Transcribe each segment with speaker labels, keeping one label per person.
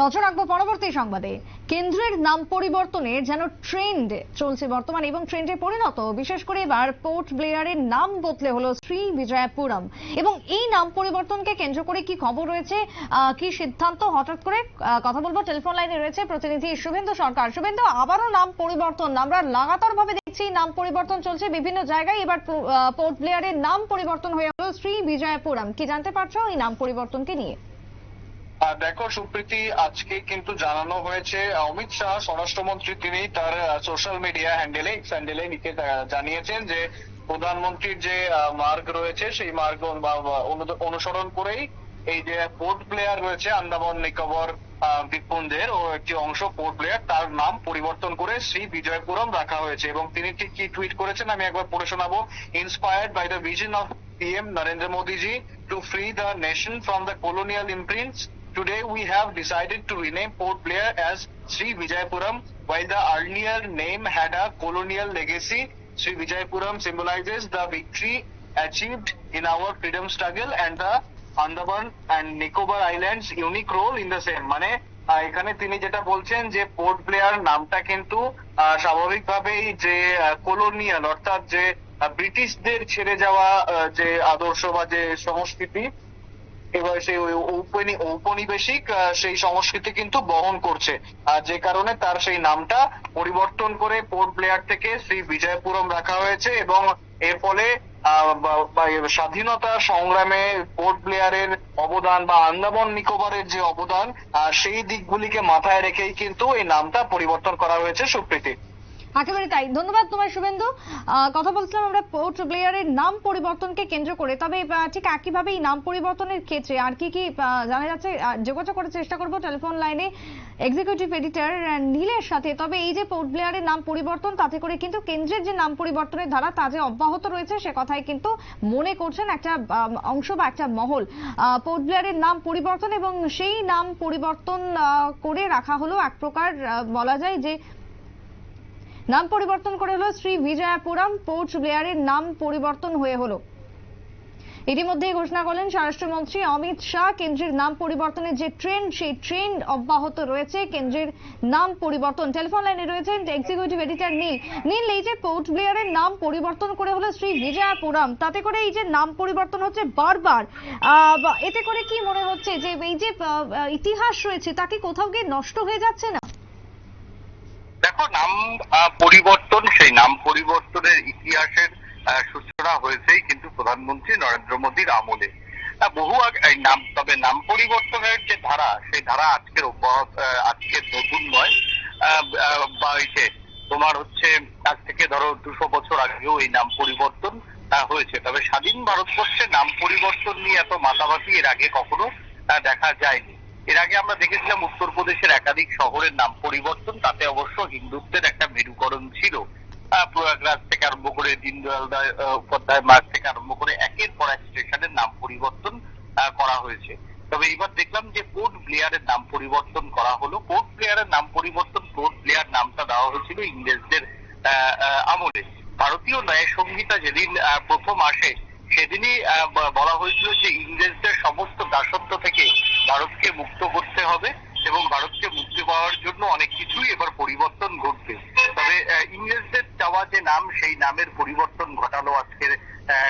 Speaker 1: নজর রাখব পরবর্তী সংবাদে। কেন্দ্রের নাম পরিবর্তনের যেন ট্রেন্ড চলছে বর্তমানে এবং ট্রেন্ডে পরিণত। বিশেষ করে এবার পোর্ট ব্লেয়ারের নাম বদলে হলো শ্রী বিজয়াপুরম। এবং এই নাম পরিবর্তনকে কেন্দ্র করে কি খবর রয়েছে? কি সিদ্ধান্ত হঠাৎ করে? কথা বলব টেলিফোন লাইনে রয়েছে প্রতিনিধি শুভেন্দু সরকার। শুভেন্দু, আবারও নাম পরিবর্তন। আমরা লাগাতার ভাবে দেখছি নাম পরিবর্তন চলছে বিভিন্ন জায়গায়। এবার পোর্ট ব্লেয়ারের নাম পরিবর্তন হয়ে হলো শ্রী বিজয়াপুরম। কি জানতে পারছ এই নাম পরিবর্তনকে নিয়ে?
Speaker 2: দেখো, সুপ্রীতি, আজকে কিন্তু জানানো হয়েছে অমিত শাহ, স্বরাষ্ট্রমন্ত্রী, তিনি তার সোশ্যাল মিডিয়া হ্যান্ডেলে এক্স হ্যান্ডেলে লিখে জানিয়েছেন যে প্রধানমন্ত্রীর যে মার্গ রয়েছে, সেই মার্গ অনুসরণ করেই এই যে পোর্ট প্লেয়ার রয়েছে, আন্দামান, নিকোবর দ্বীপপুঞ্জের ও একটি অংশ পোর্ট প্লেয়ার তার নাম পরিবর্তন করে শ্রী বিজয়পুরম রাখা হয়েছে এবং তিনি ঠিক কি টুইট করেছেন, আমি একবার পড়ে শোনাবো inspired by the vision of PM Narendra ji to free the nation from the colonial imprints. Today we have decided to rename Port Blair as Sri Vijayapuram while the earlier name had a colonial legacy. Sri Vijayapuram symbolizes the victory achieved in our freedom struggle and the Andaman and Nicobar Islands unique role in the same. মানে এখানে তিনি যেটা বলছেন যে port player নামটা কিন্তু স্বাভাবিকভাবেই যে কলোনিয়াল অর্থাৎ যে ব্রিটিশদের ছেড়ে যাওয়া যে আদর্শ বা যে সংস্কৃতি এবার সেই ঔপনি- ঔপনিবেশিক সেই সংস্কৃতি কিন্তু বহন করছে। আর যে কারণে তার সেই নামটা পরিবর্তন করে পোর্ট প্লেয়ার থেকে শ্রী বিজয়পুরম রাখা হয়েছে এবং এর ফলে স্বাধীনতা সংগ্রামে পোর্ট প্লেয়ারের অবদান বা আন্দামান নিকোবরের যে অবদান সেই দিকগুলিকে মাথায় রেখেই কিন্তু এই নামটা পরিবর্তন করা হয়েছে সুপ্রীতি।
Speaker 1: একেবারে তাই। ধন্যবাদ তোমায় শুভেন্দু। কথা বলছিলাম আমরা পোর্ট ব্লেয়ারের নাম পরিবর্তনকে কেন্দ্র করে। তবে ঠিক একইভাবে এই নাম পরিবর্তনের ক্ষেত্রে আর কি কি জানা যাচ্ছে যোগাযোগ করার চেষ্টা করব টেলিফোন লাইনে এক্সিকিউটিভ এডিটর নীলের সাথে। তবে এই যে পোর্ট ব্লেয়ারের নাম পরিবর্তন, তাতে করে কিন্তু কেন্দ্রের যে নাম পরিবর্তনের ধারা, তা যে অব্যাহত রয়েছে, সে কথাই কিন্তু মনে করছেন একটা অংশ বা একটা মহল। পোর্ট ব্লেয়ারের নাম পরিবর্তন এবং সেই নাম পরিবর্তন করে রাখা হলো এক প্রকার বলা যায় যে নাম পরিবর্তন করে হলো শ্রী বিজয়াপুরম, পোর্ট ব্লেয়ারের নাম পরিবর্তন হয়ে হলো। ইতিমধ্যেই ঘোষণা করলেন স্বরাষ্ট্রমন্ত্রী অমিত শাহ, কেন্দ্রের নাম পরিবর্তনের যে ট্রেন্ড, সেই ট্রেন্ড অব্যাহত রয়েছে। কেন্দ্রের নাম পরিবর্তন, টেলিফোন লাইনে রয়েছেন এক্সিকিউটিভ এডিটর নীল। নীল, এই যে পোর্ট ব্লেয়ারের নাম পরিবর্তন করে হলো শ্রী বিজয়াপুরম, তাতে করে এই যে নাম পরিবর্তন হচ্ছে বারবার এতে করে কি মনে হচ্ছে যে এই যে ইতিহাস রয়েছে, তাকে কোথাও গিয়ে নষ্ট হয়ে যাচ্ছে না?
Speaker 3: নাম পরিবর্তন, সেই নাম পরিবর্তনের ইতিহাসের সূচনা হয়েছেই কিন্তু প্রধানমন্ত্রী নরেন্দ্র মোদীর আমলে। বহু এই নাম, তবে নাম পরিবর্তনের যে ধারা, সেই ধারা আজকের অব্যাহত আজকের নতুন নয়। বা তোমার হচ্ছে, আজ থেকে ধরো দুশো বছর আগেও এই নাম পরিবর্তন হয়েছে। তবে স্বাধীন ভারতবর্ষে নাম পরিবর্তন নিয়ে এত মাতামাতি এর আগে কখনো দেখা যায়নি। এর আগে আমরা দেখেছিলাম উত্তরপ্রদেশের একাধিক শহরের নাম পরিবর্তন, তাতে অবশ্য হিন্দুত্বের একটা মেরুকরণ ছিল। প্রয়াগরাজ থেকে আরম্ভ করে দীনদয়াল উপাধ্যায় মার্গ থেকে আরম্ভ করে একের পর এক স্টেশনের নাম পরিবর্তন করা হয়েছে। তবে এবার দেখলাম যে পোর্ট ব্লেয়ারের নাম পরিবর্তন করা হলো। পোর্ট ব্লেয়ারের নাম পরিবর্তন, পোর্ট ব্লেয়ার নামটা দেওয়া হয়েছিল ইংরেজদের আমলে। ভারতীয় ন্যায় সংহিতা যেদিন প্রথম আসে, সেদিনই বলা হয়েছিল যে ইংরেজদের সমস্ত দাসত্ব ভারতকে মুক্ত করতে হবে এবং ভারতকে মুক্তি পাওয়ার জন্য অনেক কিছুই এবার পরিবর্তন ঘটবে। তবে ইংরেজদের চাওয়া যে নাম, সেই নামের পরিবর্তন ঘটালো আজকের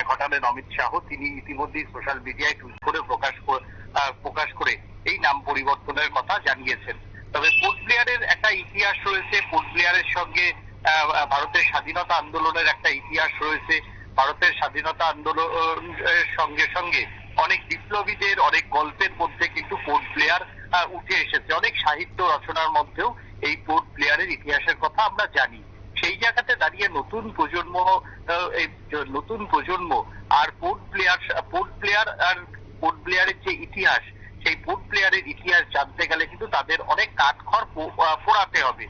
Speaker 3: ঘটালেন অমিত শাহ। তিনি ইতিমধ্যেই সোশ্যাল মিডিয়ায় টুইট করে প্রকাশ প্রকাশ করে এই নাম পরিবর্তনের কথা জানিয়েছেন। তবে পোর্ট ব্লেয়ারের একটা ইতিহাস রয়েছে। পোর্ট ব্লেয়ারের সঙ্গে ভারতের স্বাধীনতা আন্দোলনের একটা ইতিহাস রয়েছে। ভারতের স্বাধীনতা আন্দোলনের সঙ্গে সঙ্গে অনেক বিপ্লবীদের, অনেক গল্পের মধ্যে কিন্তু পোর্ট প্লেয়ার উঠে এসেছে। অনেক সাহিত্য রচনার মধ্যেও এই পোর্ট প্লেয়ারের ইতিহাসের কথা আমরা জানি। সেই জায়গাতে দাঁড়িয়ে নতুন প্রজন্ম নতুন প্রজন্ম আর পোর্ট প্লেয়ার পোর্ট প্লেয়ার আর পোর্ট প্লেয়ারের যে ইতিহাস, সেই পোর্ট প্লেয়ারের ইতিহাস জানতে গেলে কিন্তু তাদের অনেক কাঠখড় পো- আহ, পোড়াতে হবে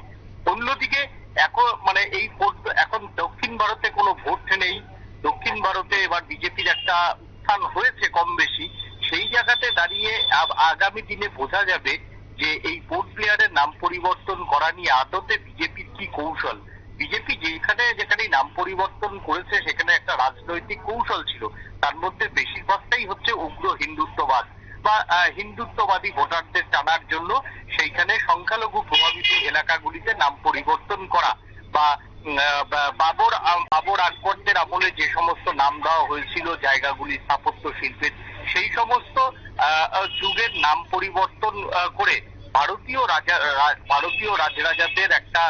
Speaker 3: অন্যদিকে এখন মানে এই ভোট এখন দক্ষিণ ভারতে কোনো ভোট নেই দক্ষিণ ভারতে এবার বিজেপির একটা উত্থান হয়েছে কম বেশি সেই জায়গাতে দাঁড়িয়ে আব- আগামী দিনে বোঝা যাবে যে এই পোর্ট প্লেয়ারের নাম পরিবর্তন করা নিয়ে আদতে বিজেপির কি কৌশল? বিজেপি যেখানে যেখানে নাম পরিবর্তন করেছে, সেখানে একটা রাজনৈতিক কৌশল ছিল। তার মধ্যে বেশিরভাগটাই হচ্ছে উগ্র হিন্দুত্ববাদ বা হিন্দুত্ববাদী ভোটারদের টানার জন্য সেইখানে সংখ্যালঘু প্রভাবিত এলাকাগুলিতে নাম পরিবর্তন করা বা বাবর বাবর আকবরদের আমলে যে সমস্ত নাম দেওয়া হয়েছিল, জায়গাগুলি স্থাপত্য শিল্পের, সেই সমস্ত যুগের নাম পরিবর্তন করে ভারতীয় রাজা ভারতীয় রাজরাজাদের একটা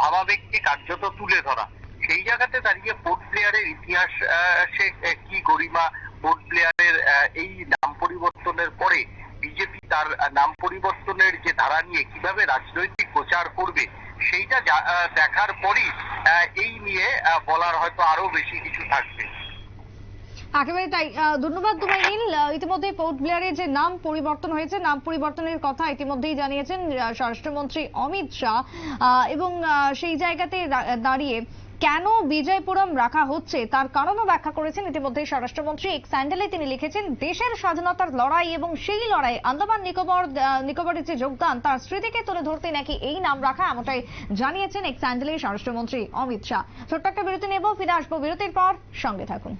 Speaker 3: ভাবাবেগকে কার্যত তুলে ধরা। সেই জায়গাতে দাঁড়িয়ে পোর্ট প্লেয়ারের ইতিহাস সে কি গরিমা পোর্ট প্লেয়ারের এই নাম পরিবর্তনের পরে বিজেপি তার নাম পরিবর্তনের যে ধারা নিয়ে কীভাবে রাজনৈতিক প্রচার করবে, সেইটা দেখার পরই এই নিয়ে বলার হয়তো আরও বেশি কিছু থাকবে।
Speaker 1: একেবারে তাই। ধন্যবাদ তোমায় নীল। ইতিমধ্যে পোর্ট ব্লেয়ারের যে নাম পরিবর্তন হয়েছে, নাম পরিবর্তনের কথা ইতিমধ্যেই জানিয়েছেন স্বরাষ্ট্রমন্ত্রী অমিত শাহ। এবং সেই জায়গাতে দাঁড়িয়ে কেন বিজয়পুরম রাখা হচ্ছে, তার কারণও ব্যাখ্যা করেছেন ইতিমধ্যে স্বরাষ্ট্রমন্ত্রী। এক স্যান্ডেলে তিনি লিখেছেন, দেশের স্বাধীনতার লড়াই এবং সেই লড়াই, আন্দামান নিকোবর নিকোবরের যে যোগদান, তার স্মৃতিকে তুলে ধরতে নাকি এই নাম রাখা, এমনটাই জানিয়েছেন এক স্যান্ডেলে স্বরাষ্ট্রমন্ত্রী অমিত শাহ। ছোট্ট একটা বিরতি নেব, ফিরে আসব বিরতির পর। সঙ্গে থাকুন।